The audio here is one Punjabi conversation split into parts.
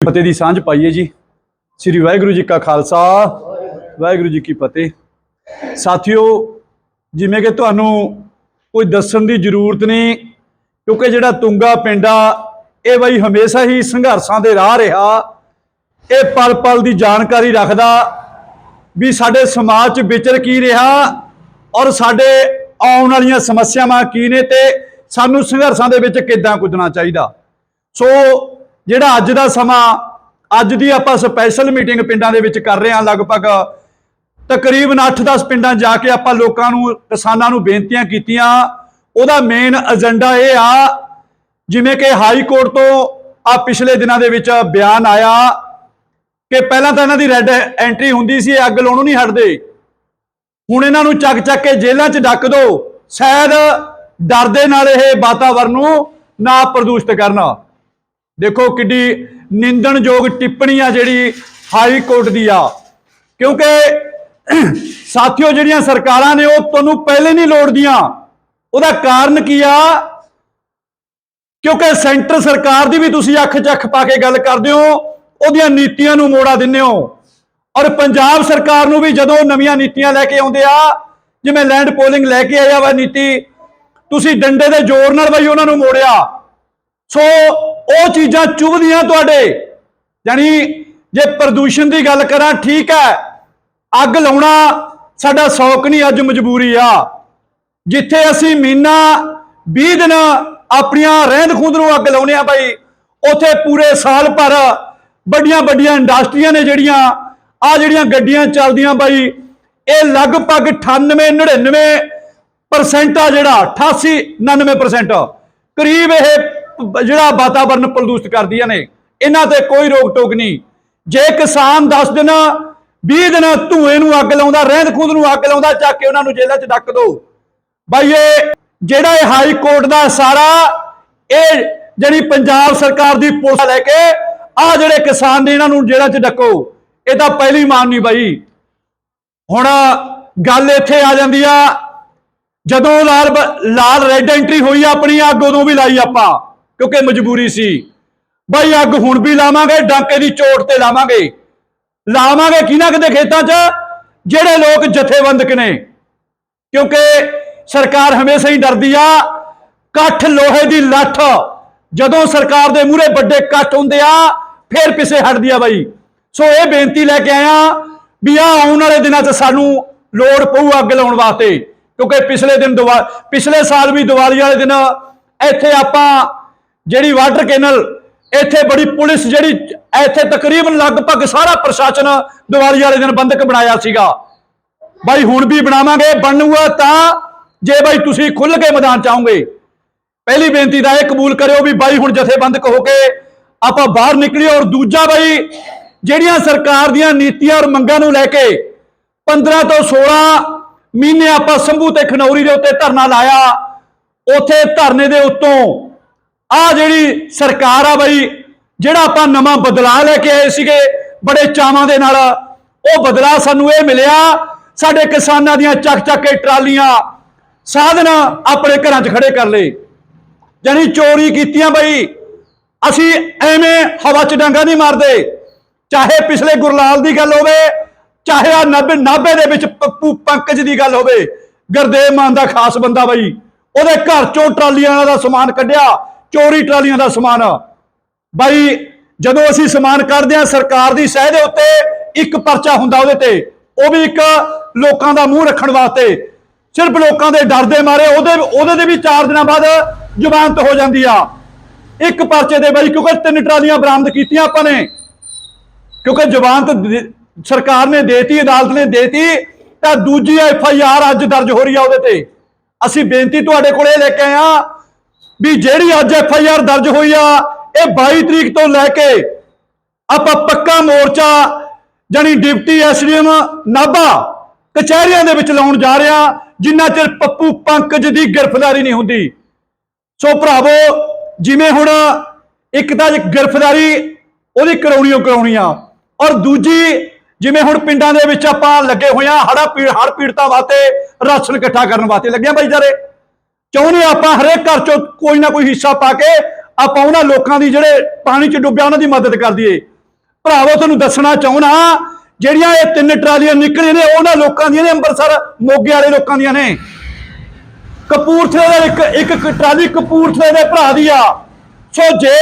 ਫਤਿਹ ਦੀ ਸਾਂਝ ਪਾਈਏ ਜੀ। ਸ੍ਰੀ ਵਾਹਿਗੁਰੂ ਜੀ ਕਾ ਖਾਲਸਾ, ਵਾਹਿਗੁਰੂ ਜੀ ਕੀ ਫਤਿਹ। ਸਾਥੀਓ, ਜਿਵੇਂ ਕਿ ਤੁਹਾਨੂੰ ਕੋਈ ਦੱਸਣ ਦੀ ਜ਼ਰੂਰਤ ਨਹੀਂ, ਕਿਉਂਕਿ ਜਿਹੜਾ ਤੁੰਗਾ ਪਿੰਡਾ, ਇਹ ਬਈ ਹਮੇਸ਼ਾ ਹੀ ਸੰਘਰਸ਼ਾਂ ਦੇ ਰਾਹ ਰਿਹਾ। ਇਹ ਪਲ ਪਲ ਦੀ ਜਾਣਕਾਰੀ ਰੱਖਦਾ ਵੀ ਸਾਡੇ ਸਮਾਜ 'ਚ ਵਿਚਰ ਕੀ ਰਿਹਾ ਔਰ ਸਾਡੇ ਆਉਣ ਵਾਲੀਆਂ ਸਮੱਸਿਆਵਾਂ ਕੀ ਨੇ ਤੇ ਸਾਨੂੰ ਸੰਘਰਸ਼ਾਂ ਦੇ ਵਿੱਚ ਕਿੱਦਾਂ ਕੁੱਦਣਾ ਚਾਹੀਦਾ। ਸੋ ਜਿਹੜਾ ਅੱਜ ਦਾ ਸਮਾਂ, ਅੱਜ ਦੀ ਆਪਾਂ ਸਪੈਸ਼ਲ ਮੀਟਿੰਗ ਪਿੰਡਾਂ ਦੇ ਵਿੱਚ ਕਰ ਰਹੇ ਹਾਂ, ਲਗਭਗ ਤਕਰੀਬਨ 8-10 ਪਿੰਡਾਂ ਜਾ ਕੇ ਆਪਾਂ ਲੋਕਾਂ ਨੂੰ, ਕਿਸਾਨਾਂ ਨੂੰ ਬੇਨਤੀਆਂ ਕੀਤੀਆਂ। ਉਹਦਾ ਮੇਨ ਏਜੰਡਾ ਇਹ ਆ, ਜਿਵੇਂ ਕਿ ਹਾਈ ਕੋਰਟ ਤੋਂ ਆ ਪਿਛਲੇ ਦਿਨਾਂ ਦੇ ਵਿੱਚ ਬਿਆਨ ਆਇਆ ਕਿ ਪਹਿਲਾਂ ਤਾਂ ਇਹਨਾਂ ਦੀ ਰੈੱਡ ਐਂਟਰੀ ਹੁੰਦੀ ਸੀ, ਇਹ ਅੱਗ ਲਾਉਣੋਂ ਨਹੀਂ ਹਟਦੇ। ਹੁਣ ਇਹਨਾਂ ਨੂੰ ਚੱਕ ਚੱਕ ਕੇ ਜੇਲ੍ਹਾਂ 'ਚ ਡੱਕ ਦੋ, ਸ਼ਾਇਦ ਡਰ ਦੇ ਨਾਲ ਇਹ ਵਾਤਾਵਰਨ ਨੂੰ ਨਾ ਪ੍ਰਦੂਸ਼ਿਤ ਕਰਨਾ। ਦੇਖੋ ਕਿੱਡੀ ਨਿੰਦਣਯੋਗ ਟਿੱਪਣੀ ਆ ਜਿਹੜੀ ਹਾਈ ਕੋਰਟ ਦੀ ਆ। ਕਿਉਂਕਿ ਸਾਥੀਓ ਜਿਹੜੀਆਂ ਸਰਕਾਰਾਂ ਨੇ ਉਹ ਤੁਹਾਨੂੰ ਪਹਿਲੇ ਨਹੀਂ ਲੋੜਦੀਆਂ। ਉਹਦਾ ਕਾਰਨ ਕੀ ਆ? ਕਿਉਂਕਿ ਸੈਂਟਰ ਸਰਕਾਰ ਦੀ ਵੀ ਤੁਸੀਂ ਅੱਖ ਚੱਖ ਪਾ ਕੇ ਗੱਲ ਕਰਦੇ ਹੋ, ਉਹਦੀਆਂ ਨੀਤੀਆਂ ਨੂੰ ਮੋੜਾ ਦਿੰਦੇ ਹੋ। ਔਰ ਪੰਜਾਬ ਸਰਕਾਰ ਨੂੰ ਵੀ ਜਦੋਂ ਨਵੀਆਂ ਨੀਤੀਆਂ ਲੈ ਕੇ ਆਉਂਦੇ ਆ, ਜਿਵੇਂ ਲੈਂਡ ਪੋਲਿੰਗ ਲੈ ਕੇ ਆਇਆ ਵਾ ਨੀਤੀ, ਤੁਸੀਂ ਡੰਡੇ ਦੇ ਜ਼ੋਰ ਨਾਲ ਬਈ ਉਹਨਾਂ ਨੂੰ ਮੋੜਿਆ। ਸੋ ਉਹ ਚੀਜ਼ਾਂ ਚੁਭਦੀਆਂ ਤੁਹਾਡੇ। ਯਾਨੀ ਜੇ ਪ੍ਰਦੂਸ਼ਣ ਦੀ ਗੱਲ ਕਰਾਂ, ਠੀਕ ਹੈ, ਅੱਗ ਲਾਉਣਾ ਸਾਡਾ ਸ਼ੌਕ ਨਹੀਂ, ਅੱਜ ਮਜਬੂਰੀ ਆ। ਜਿੱਥੇ ਅਸੀਂ ਮਹੀਨਾ 20 ਦਿਨ ਆਪਣੀਆਂ ਰਹਿੰਦ ਖੂੰਦ ਨੂੰ ਅੱਗ ਲਾਉਨੇ ਆ ਬਾਈ, ਉਥੇ ਪੂਰੇ ਸਾਲ ਭਰ ਵੱਡੀਆਂ ਵੱਡੀਆਂ ਇੰਡਸਟਰੀਆਂ ਨੇ ਜਿਹੜੀਆਂ ਆ ਜਿਹੜੀਆਂ ਗੱਡੀਆਂ ਚੱਲਦੀਆਂ ਬਾਈ, ਇਹ ਲਗਭਗ 98 99% ਆ ਜਿਹੜਾ 88 99% ਕਰੀਬ ਇਹ ਜਿਹੜਾ ਵਾਤਾਵਰਨ ਪ੍ਰਦੂਸ਼ਿਤ ਕਰਦੀਆਂ ਨੇ, ਇਹਨਾਂ ਤੇ ਕੋਈ ਰੋਕ ਟੋਕ ਨਹੀਂ। ਜੇ ਕਿਸਾਨ 10 ਦਿਨ 20 ਦਿਨ ਧੂਏ ਨੂੰ ਅੱਗ ਲਾਉਂਦਾ, ਰਹਿੰਦ ਖੂੰਦ ਨੂੰ ਅੱਗ ਲਾਉਂਦਾ, ਚੱਕ ਕੇ ਉਹਨਾਂ ਨੂੰ ਜੇਲ੍ਹਾਂ 'ਚ ਡੱਕ ਦੋ। ਬਾਈ ਇਹ, ਜਿਹੜਾ ਇਹ ਹਾਈ ਕੋਰਟ ਦਾ ਸਾਰਾ, ਇਹ ਜਿਹੜੀ ਪੰਜਾਬ ਸਰਕਾਰ ਦੀ ਪੁਲਿਸ ਲੈ ਕੇ ਆ ਜਿਹੜੇ ਕਿਸਾਨ ਨੇ ਇਹਨਾਂ ਨੂੰ ਜੇਲ੍ਹਾਂ 'ਚ ਡੱਕੋ, ਇਹ ਤਾਂ ਪਹਿਲੀ ਮਾਨ ਨਹੀਂ ਬਾਈ। ਹੁਣ ਗੱਲ ਇੱਥੇ ਆ ਜਾਂਦੀ ਆ, ਜਦੋਂ ਲਾਲ ਲਾਲ ਰੈੱਡ ਐਂਟਰੀ ਹੋਈ ਆਪਣੀ, ਅੱਗ ਉਦੋਂ ਵੀ ਲਾਈ ਆਪਾਂ। ਕਿਉਂਕਿ ਮਜਬੂਰੀ ਸੀ। ਬਾਈ, ਅੱਗ ਹੁਣ ਵੀ ਲਾਵਾਂਗੇ, ਡਾਂਕੇ ਦੀ ਚੋਟ ਤੇ ਲਾਵਾਂਗੇ। ਲਾਵਾਂਗੇ ਕਿਹਨਾਂ ਕਿਤੇ ਖੇਤਾਂ 'ਚ? ਜਿਹੜੇ ਲੋਕ ਜਥੇਬੰਦਕ ਨੇ। ਕਿਉਂਕਿ ਸਰਕਾਰ ਹਮੇਸ਼ਾ ਹੀ ਡਰਦੀ ਆ, ਕੱਠ ਲੋਹੇ ਦੀ ਲੱਠ। ਜਦੋਂ ਸਰਕਾਰ ਦੇ ਮੂਹਰੇ ਵੱਡੇ ਕੱਠ ਹੁੰਦੇ ਆ, ਫਿਰ ਪਿੱਛੇ ਹਟਦੀ ਆ ਬਾਈ। ਸੋ ਇਹ ਬੇਨਤੀ ਲੈ ਕੇ ਆਇਆ ਵੀ ਆ ਆਉਣ ਵਾਲੇ ਦਿਨਾਂ 'ਚ ਸਾਨੂੰ ਲੋੜ ਪਊ ਅੱਗ ਲਾਉਣ ਵਾਸਤੇ। ਕਿਉਂਕਿ ਪਿਛਲੇ ਦਿਨ ਦੀਵਾ ਪਿਛਲੇ ਸਾਲ ਵੀ ਦੀਵਾਲੀ ਵਾਲੇ ਦਿਨ ਇੱਥੇ ਆਪਾਂ ਜਿਹੜੀ ਵਾਟਰ ਕੈਨਲ ਇੱਥੇ ਬੜੀ ਪੁਲਿਸ ਜਿਹੜੀ ਇੱਥੇ ਤਕਰੀਬਨ ਲਗਭਗ ਸਾਰਾ ਪ੍ਰਸ਼ਾਸਨ ਦੀਵਾਲੀ ਵਾਲੇ ਦਿਨ ਬੰਦਕ ਬਣਾਇਆ ਸੀਗਾ। ਬਾਈ ਹੁਣ ਵੀ ਬਣਾਵਾਂਗੇ, ਬਣੂਗਾ ਤਾਂ ਜੇ ਬਾਈ ਤੁਸੀਂ ਖੁੱਲ ਕੇ ਮੈਦਾਨ ਚਾਹੋਗੇ ਪਹਿਲੀ ਬੇਨਤੀ ਦਾ ਇਹ ਕਬੂਲ ਕਰਿਓ ਵੀ ਬਾਈ ਹੁਣ ਜਥੇਬੰਦਕ ਹੋ ਕੇ ਆਪਾਂ ਬਾਹਰ ਨਿਕਲੀਏ ਔਰ ਦੂਜਾ ਬਾਈ, ਜਿਹੜੀਆਂ ਸਰਕਾਰ ਦੀਆਂ ਨੀਤੀਆਂ ਔਰ ਮੰਗਾਂ ਨੂੰ ਲੈ ਕੇ 15 ਤੋਂ 16 ਮਹੀਨੇ ਆਪਾਂ ਸੰਭੂ ਤੇ ਖਨੌਰੀ ਦੇ ਉੱਤੇ ਧਰਨਾ ਲਾਇਆ, ਉਥੇ ਧਰਨੇ ਦੇ ਉੱਤੋਂ ਆ ਜਿਹੜੀ ਸਰਕਾਰ ਆ ਬਈ, ਜਿਹੜਾ ਆਪਾਂ ਨਵਾਂ ਬਦਲਾਅ ਲੈ ਕੇ ਆਏ ਸੀਗੇ, ਬੜੇ ਚਾਵਾਂ ਦੇ ਨਾਲ, ਉਹ ਬਦਲਾਅ ਸਾਨੂੰ ਇਹ ਮਿਲਿਆ, ਸਾਡੇ ਕਿਸਾਨਾਂ ਦੀਆਂ ਚੱਕ ਚੱਕ ਕੇ ਟਰਾਲੀਆਂ, ਸਾਧਨ ਆਪਣੇ ਘਰਾਂ 'ਚ ਖੜੇ ਕਰ ਲਏ। ਜਾਨੀ ਚੋਰੀ ਕੀਤੀਆਂ ਬਈ, ਅਸੀਂ ਐਵੇਂ ਹਵਾ 'ਚ ਡਾਂਗਾ ਨਹੀਂ ਮਾਰਦੇ। ਚਾਹੇ ਪਿਛਲੇ ਗੁਰਲਾਲ ਦੀ ਗੱਲ ਹੋਵੇ, ਚਾਹੇ ਆ 90 90 ਦੇ ਵਿੱਚ ਪੱਪੂ ਪੰਕਜ ਦੀ ਗੱਲ ਹੋਵੇ, ਗੁਰਦੇਵ ਮਾਨ ਦਾ ਖਾਸ ਬੰਦਾ ਬਈ, ਉਹਦੇ ਘਰ ਚੋਂ ਟਰਾਲੀਆਂ ਦਾ ਸਮਾਨ ਕੱਢਿਆ ਚੋਰੀ ਟਰਾਲੀਆਂ ਦਾ ਸਮਾਨ। ਬਾਈ, ਜਦੋਂ ਅਸੀਂ ਸਮਾਨ ਕੱਢਦੇ ਆ ਸਰਕਾਰ ਦੀ ਸਹਿ ਦੇ ਉੱਤੇ ਇੱਕ ਪਰਚਾ ਹੁੰਦਾ ਉਹਦੇ ਤੇ। ਉਹ ਵੀ ਇੱਕ ਲੋਕਾਂ ਦਾ ਮੂੰਹ ਰੱਖਣ ਵਾਸਤੇ। ਸਿਰਫ ਲੋਕਾਂ ਦੇ ਡਰ ਦੇ ਮਾਰੇ, ਉਹਦੇ ਉਹਦੇ ਦੇ ਵੀ 4 ਦਿਨਾਂ ਬਾਅਦ ਜ਼ਮਾਨਤ ਹੋ ਜਾਂਦੀ ਆ। ਇੱਕ ਪਰਚੇ ਦੇ ਬਾਈ, ਕਿਉਂਕਿ ਤਿੰਨ ਟਰਾਲੀਆਂ ਬਰਾਮਦ ਕੀਤੀਆਂ ਆਪਾਂ ਨੇ। ਕਿਉਂਕਿ ਜ਼ਮਾਨਤ ਦੇ- ਸਰਕਾਰ ਨੇ ਦੇਤੀ, ਅਦਾਲਤ ਨੇ ਦੇਤੀ, ਤਾਂ ਦੂਜੀ ਐਫ ਆਈ ਆਰ ਅੱਜ ਦਰਜ ਹੋ ਰਹੀ ਆ ਉਹਦੇ ਤੇ। ਅਸੀਂ ਬੇਨਤੀ ਤੁਹਾਡੇ ਕੋਲ ਇਹ ਲੈ ਕੇ ਆਏ ਆ ਵੀ ਜਿਹੜੀ ਅੱਜ ਐਫ ਆਈ ਆਰ ਦਰਜ ਹੋਈ ਆ, ਇਹ 22 ਤਰੀਕ ਤੋਂ ਲੈ ਕੇ ਆਪਾਂ ਪੱਕਾ ਮੋਰਚਾ ਜਾਨੀ ਡਿਪਟੀ ਐਸਡੀਐਮ ਨਾਭਾ ਕਚਹਿਰੀਆਂ ਦੇ ਵਿੱਚ ਲਾਉਣ ਜਾ ਰਿਹਾ, ਜਿੰਨਾ ਚਿਰ ਪੱਪੂ ਪੰਕਜ ਦੀ ਗ੍ਰਿਫਤਾਰੀ ਨਹੀਂ ਹੁੰਦੀ। ਸੋ ਭਰਾਵੋ, ਜਿਵੇਂ ਹੁਣ ਇੱਕ ਤਾਂ ਗ੍ਰਿਫਤਾਰੀ ਉਹਦੀ ਕਰਾਉਣੀ ਓ ਕਰਾਉਣੀ ਆ ਔਰ ਦੂਜੀ ਜਿਵੇਂ ਹੁਣ ਪਿੰਡਾਂ ਦੇ ਵਿੱਚ ਆਪਾਂ ਲੱਗੇ ਹੋਏ ਆ ਹੜਾ ਪੀੜ ਹੜ ਪੀੜਤਾਂ ਵਾਸਤੇ ਰਾਸ਼ਨ ਇਕੱਠਾ ਕਰਨ ਵਾਸਤੇ। ਲੱਗਿਆ ਆ ਬਾਈ ਜਾਰੇ? ਚਾਹੁੰਦੇ ਆਪਾਂ ਹਰੇਕ ਘਰ ਚੋਂ ਕੋਈ ਨਾ ਕੋਈ ਹਿੱਸਾ ਪਾ ਕੇ ਆਪਾਂ ਉਹਨਾਂ ਲੋਕਾਂ ਦੀ ਜਿਹੜੇ ਪਾਣੀ 'ਚ ਡੁੱਬਿਆ ਉਹਨਾਂ ਦੀ ਮਦਦ ਕਰ ਦਈਏ। ਭਰਾਵੋ, ਤੁਹਾਨੂੰ ਦੱਸਣਾ ਚਾਹੁੰਦਾ ਜਿਹੜੀਆਂ ਇਹ ਤਿੰਨ ਟਰਾਲੀਆਂ ਨਿਕਲੀਆਂ ਨੇ, ਉਹਨਾਂ ਲੋਕਾਂ ਦੀਆਂ ਨੇ, ਅੰਮ੍ਰਿਤਸਰ ਮੋਗੇ ਵਾਲੇ ਲੋਕਾਂ ਦੀਆਂ ਨੇ। ਕਪੂਰਥਲੇ ਦਾ ਇੱਕ ਇੱਕ ਟਰਾਲੀ ਕਪੂਰਥਲੇ ਦੇ ਭਰਾ ਦੀ ਆ। ਸੋ ਜੇ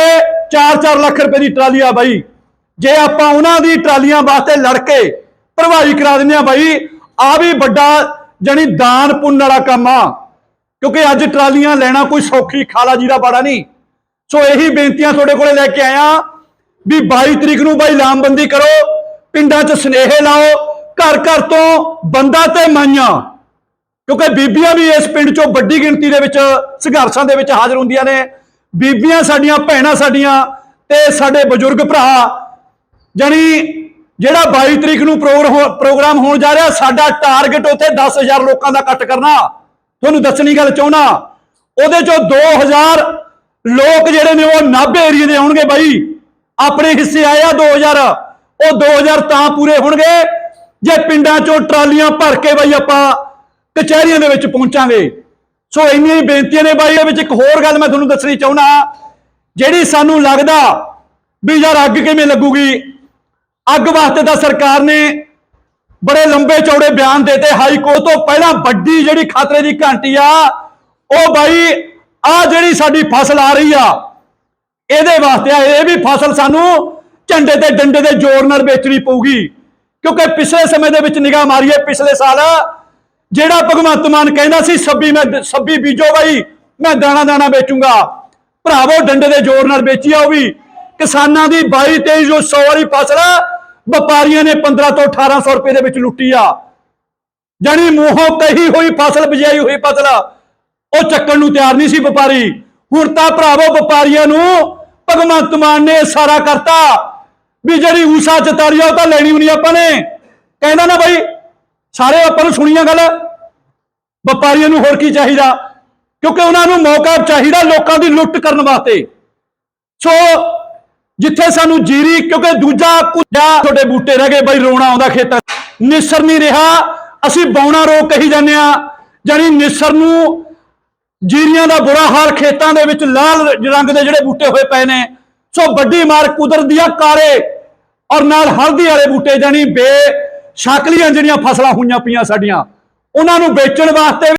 4-4 ਲੱਖ ਰੁਪਏ ਦੀ ਟਰਾਲੀ ਆ ਬਾਈ, ਜੇ ਆਪਾਂ ਉਹਨਾਂ ਦੀ ਟਰਾਲੀਆਂ ਵਾਸਤੇ ਲੜ ਕੇ ਭਰਵਾਈ ਕਰਾ ਦਿੰਦੇ ਆ ਬਾਈ ਆ ਵੀ ਵੱਡਾ ਜਣੀ ਦਾਨ ਪੁੰਨ ਵਾਲਾ ਕੰਮ ਆ। ਕਿਉਂਕਿ ਅੱਜ ਟਰਾਲੀਆਂ ਲੈਣਾ ਕੋਈ ਸੌਖੀ ਖਾਲਾ ਜੀ ਦਾ ਬਾੜਾ ਨਹੀਂ। ਸੋ ਇਹੀ ਬੇਨਤੀਆਂ ਤੁਹਾਡੇ ਕੋਲੇ ਲੈ ਕੇ ਆਇਆ ਵੀ 22 ਤਰੀਕ ਨੂੰ ਬਾਈ ਲਾਮਬੰਦੀ ਕਰੋ, ਪਿੰਡਾਂ 'ਚ ਸਨੇਹੇ ਲਾਓ, ਘਰ ਘਰ ਤੋਂ ਬੰਦਾ ਤੇ ਮਾਈਆਂ। ਕਿਉਂਕਿ ਬੀਬੀਆਂ ਵੀ ਇਸ ਪਿੰਡ 'ਚੋਂ ਵੱਡੀ ਗਿਣਤੀ ਦੇ ਵਿੱਚ ਸੰਘਰਸ਼ਾਂ ਦੇ ਵਿੱਚ ਹਾਜ਼ਰ ਹੁੰਦੀਆਂ ਨੇ। ਬੀਬੀਆਂ ਸਾਡੀਆਂ, ਭੈਣਾਂ ਸਾਡੀਆਂ ਤੇ ਸਾਡੇ ਬਜ਼ੁਰਗ ਭਰਾ। ਜਾਣੀ ਜਿਹੜਾ 22 ਤਰੀਕ ਨੂੰ ਪ੍ਰੋਗਰਾਮ ਪ੍ਰੋਗਰਾਮ ਹੋਣ ਜਾ ਰਿਹਾ, ਸਾਡਾ ਟਾਰਗੇਟ ਉੱਥੇ 10000 ਲੋਕਾਂ ਦਾ ਇਕੱਠ ਕਰਨਾ। ਤੁਹਾਨੂੰ ਦੱਸਣੀ ਗੱਲ ਚਾਹੁੰਦਾ ਉਹਦੇ ਚੋਂ 2000 ਲੋਕ ਜਿਹੜੇ ਨੇ ਉਹ ਨਾਭੇ ਏਰੀਏ ਦੇ ਆਉਣਗੇ ਬਾਈ। ਆਪਣੇ ਹਿੱਸੇ ਆਏ ਆ 2000 ਉਹ 2000 ਤਾਂ ਪੂਰੇ ਹੋਣਗੇ। ਜੇ ਪਿੰਡਾਂ ਚੋਂ ਟਰਾਲੀਆਂ ਭਰ ਕੇ ਬਾਈ ਆਪਾਂ ਕਚਹਿਰੀਆਂ ਦੇ ਵਿੱਚ ਪਹੁੰਚਾਂਗੇ। ਸੋ ਇੰਨੀਆਂ ਹੀ ਬੇਨਤੀਆਂ ਨੇ ਬਾਈ ਇਹ ਵਿੱਚ ਇੱਕ ਹੋਰ ਗੱਲ ਮੈਂ ਤੁਹਾਨੂੰ ਦੱਸਣੀ ਚਾਹੁੰਦਾ ਜਿਹੜੀ ਸਾਨੂੰ ਲੱਗਦਾ ਵੀ ਯਾਰ ਅੱਗ ਕਿਵੇਂ ਲੱਗੂਗੀ? ਅੱਗ ਵਾਸਤੇ ਤਾਂ ਸਰਕਾਰ ਨੇ ਬੜੇ ਲੰਬੇ ਚੌੜੇ ਬਿਆਨ ਦੇਤੇ ਹਾਈ ਕੋਰਟ ਤੋਂ ਪਹਿਲਾਂ ਵੱਡੀ ਜਿਹੜੀ ਖਤਰੇ ਦੀ ਘੰਟੀ ਆ, ਉਹ ਬਾਈ ਆ ਜਿਹੜੀ ਸਾਡੀ ਫਸਲ ਆ ਰਹੀ ਆ, ਇਹਦੇ ਵਾਸਤੇ ਇਹ ਵੀ ਫਸਲ ਸਾਨੂੰ ਝੰਡੇ ਤੇ ਡੰਡੇ ਦੇ ਜ਼ੋਰ ਨਾਲ ਵੇਚਣੀ ਪਊਗੀ। ਕਿਉਂਕਿ ਪਿਛਲੇ ਸਮੇਂ ਦੇ ਵਿੱਚ ਨਿਗਾਹ ਮਾਰੀਏ, ਪਿਛਲੇ ਸਾਲ ਜਿਹੜਾ ਭਗਵੰਤ ਮਾਨ ਕਹਿੰਦਾ ਸੀ ਸੱਬੀ ਮੈਂ ਸੱਬੀ ਬੀਜੋ ਬਾਈ, ਮੈਂ ਦਾਣਾ ਦਾਣਾ ਵੇਚੂੰਗਾ। ਭਰਾਵੋ, ਡੰਡੇ ਦੇ ਜ਼ੋਰ ਨਾਲ ਵੇਚੀ ਆ ਉਹ ਵੀ। ਕਿਸਾਨਾਂ ਦੀ 22 23 ਜੋ 100 ਵਾਲੀ ਫਸਲ ਵਪਾਰੀਆਂ ਨੇ 15 ਤੋਂ 1800 ਰੁਪਏ ਦੇ ਵਿੱਚ ਲੁੱਟੀ ਆ। ਜਾਨੀ ਮੂੰਹੋਂ ਕਹੀ ਹੋਈ ਫਸਲ ਬਜਾਈ ਹੋਈ ਫਸਲ, ਉਹ ਚੱਕਣ ਨੂੰ ਤਿਆਰ ਨਹੀਂ ਸੀ ਵਪਾਰੀ। ਹੁਣ ਤਾਂ ਭਰਾਵੋ, ਵਪਾਰੀਆਂ ਨੂੰ ਭਗਵੰਤ ਮਾਨ ਨੇ ਸਾਰਾ ਕਰਤਾ ਵੀ ਜਿਹੜੀ ਊਸਾ ਚਤਾਰੀ ਆ, ਉਹ ਤਾਂ ਲੈਣੀ ਵੀ ਨਹੀਂ ਆਪਾਂ ਨੇ। ਕਹਿੰਦਾ ਨਾ ਬਾਈ, ਸਾਰੇ ਆਪਾਂ ਨੂੰ ਸੁਣੀਆਂ ਗੱਲ। ਵਪਾਰੀਆਂ ਨੂੰ ਹੋਰ ਕੀ ਚਾਹੀਦਾ? ਕਿਉਂਕਿ ਉਹਨਾਂ ਨੂੰ ਮੌਕਾ ਚਾਹੀਦਾ ਲੋਕਾਂ ਦੀ ਲੁੱਟ ਕਰਨ ਵਾਸਤੇ। ਸੋ ਜਿੱਥੇ ਸਾਨੂੰ ਜੀਰੀ, ਕਿਉਂਕਿ ਦੂਜਾ ਕੁੱਜਾ ਤੁਹਾਡੇ ਬੂਟੇ ਰਹਿ ਗਏ ਬਈ, ਰੋਣਾ ਆਉਂਦਾ ਖੇਤਾਂ ਨਿਸਰ ਨਹੀਂ ਰਿਹਾ। ਅਸੀਂ ਬੌਣਾ ਰੋਗ ਕਹੀ ਜਾਂਦੇ ਆ ਜਾਨੀ ਨਿਸਰ ਨੂੰ ਜੀਰੀਆਂ ਦਾ ਬੁਰਾ ਹਾਲ ਖੇਤਾਂ ਦੇ ਵਿੱਚ ਲਾਲ ਰੰਗ ਦੇ ਜਿਹੜੇ ਬੂਟੇ ਹੋਏ ਪਏ ਨੇ। ਸੋ ਵੱਡੀ ਮਾਰ ਕੁਦਰਤ ਦੀਆਂ ਕਾਰੇ ਔਰ ਨਾਲ ਹਲਦੀ ਵਾਲੇ ਬੂਟੇ ਜਾਨੀ ਬੇ ਸ਼ਾਕਲੀਆਂ ਜਿਹੜੀਆਂ ਫਸਲਾਂ ਹੋਈਆਂ ਪਈਆਂ ਸਾਡੀਆਂ, ਉਹਨਾਂ ਨੂੰ ਵੇਚਣ ਵਾਸਤੇ